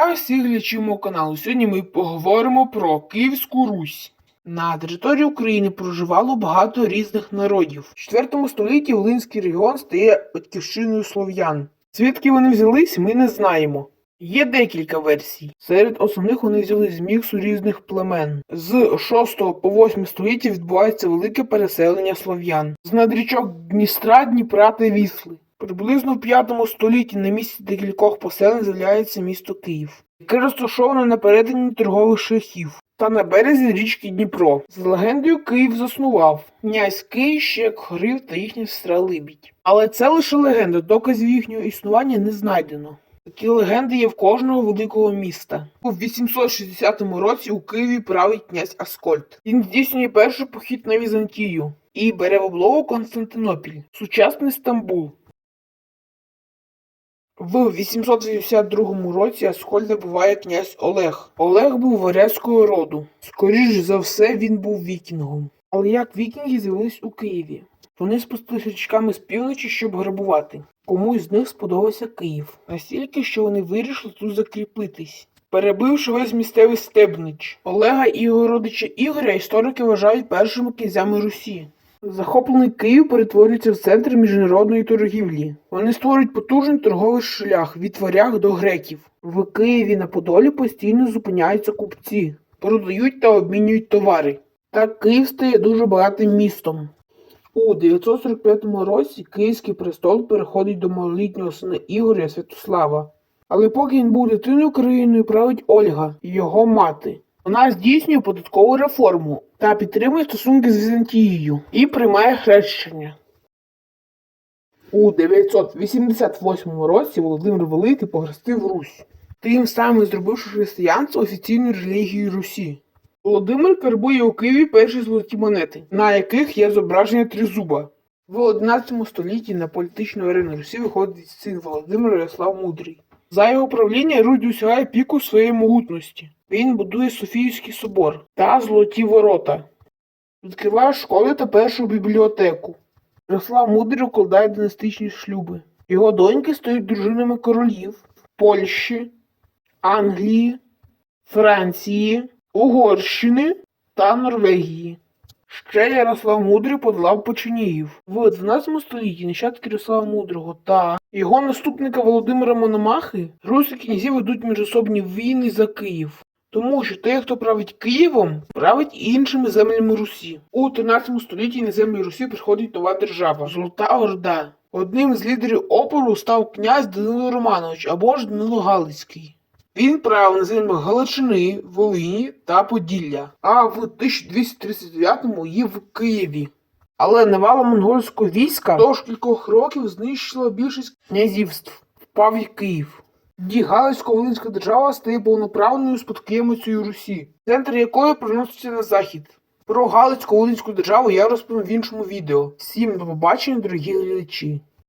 Вітаю всіх глядачів мого каналу. Сьогодні ми поговоримо про Київську Русь. На території України проживало багато різних народів. В 4 столітті Волинський регіон стає батьківщиною слов'ян. Звідки вони взялись, ми не знаємо. Є декілька версій. Серед основних вони взяли з міксу різних племен. З 6 по 8 століття відбувається велике переселення слов'ян. З надрічок Дністра, Дніпра та Вісли. Приблизно в 5 столітті на місці декількох поселень з'являється місто Київ, яке розташоване на перетині торгових шляхів та на березі річки Дніпро. За легендою Київ заснував князь Київщик, Хорив та їхня сестра Либідь. Але це лише легенда, доказів їхнього існування не знайдено. Такі легенди є в кожного великого міста. У 860 році у Києві править князь Аскольд. Він здійснює перший похід на Візантію і бере в облогу Константинопіль, сучасний Стамбул. В 882 році Аскольда буває князь Олег. Олег був варязького роду. Скоріш за все, він був вікінгом. Але як вікінги з'явились у Києві? Вони спустилися річками з півночі, щоб грабувати. Комусь з них сподобався Київ, настільки, що вони вирішили тут закріпитись. Перебивши весь місцевий стебнич, Олега і його родича Ігоря історики вважають першими князями Русі. Захоплений Київ перетворюється в центр міжнародної торгівлі. Вони створюють потужний торговий шлях від варяг до греків. В Києві на Подолі постійно зупиняються купці, продають та обмінюють товари. Так Київ стає дуже багатим містом. У 945 році Київський престол переходить до малолітнього сина Ігоря Святослава. Але поки він був дитиною країною править Ольга, його мати. Вона здійснює податкову реформу та підтримує стосунки з Візантією і приймає хрещення. У 988 році Володимир Великий похрестив Русь, тим самим зробивши християнство офіційною релігією Русі. Володимир карбує у Києві перші золоті монети, на яких є зображення тризуба. В 11 столітті на політичну арену Русі виходить син Володимира Ярослав Мудрий. За його правління Русь досягає піку своєї могутності. Він будує Софійський собор та Золоті ворота, відкриває школи та першу бібліотеку. Ярослав Мудрий укладає династичні шлюби. Його доньки стають дружинами королів Польщі, Англії, Франції, Угорщини та Норвегії. Ще Ярослав Мудрий подолав Печеніїв. В 12 столітті нащадки Ярослава Мудрого та його наступника Володимира Мономахи руські князі ведуть міжособні війни за Київ. Тому що той, хто править Києвом, править іншими землями Русі. У 13 столітті на землі Русі приходить нова держава Золота Орда. Одним з лідерів опору став князь Данило Романович або ж Данило Галицький. Він правив на землях Галичини, Волині та Поділля, а в 1239-му є в Києві. Але навала монгольського війська впродовж кількох років знищила більшість князівств, впав і Київ. Тоді Галицько-Волинська держава стає повноправною спадкоємицею Русі, центр якої проноситься на захід. Про Галицько-Волинську державу я розповім в іншому відео. Всім до побачення, дорогі глядачі!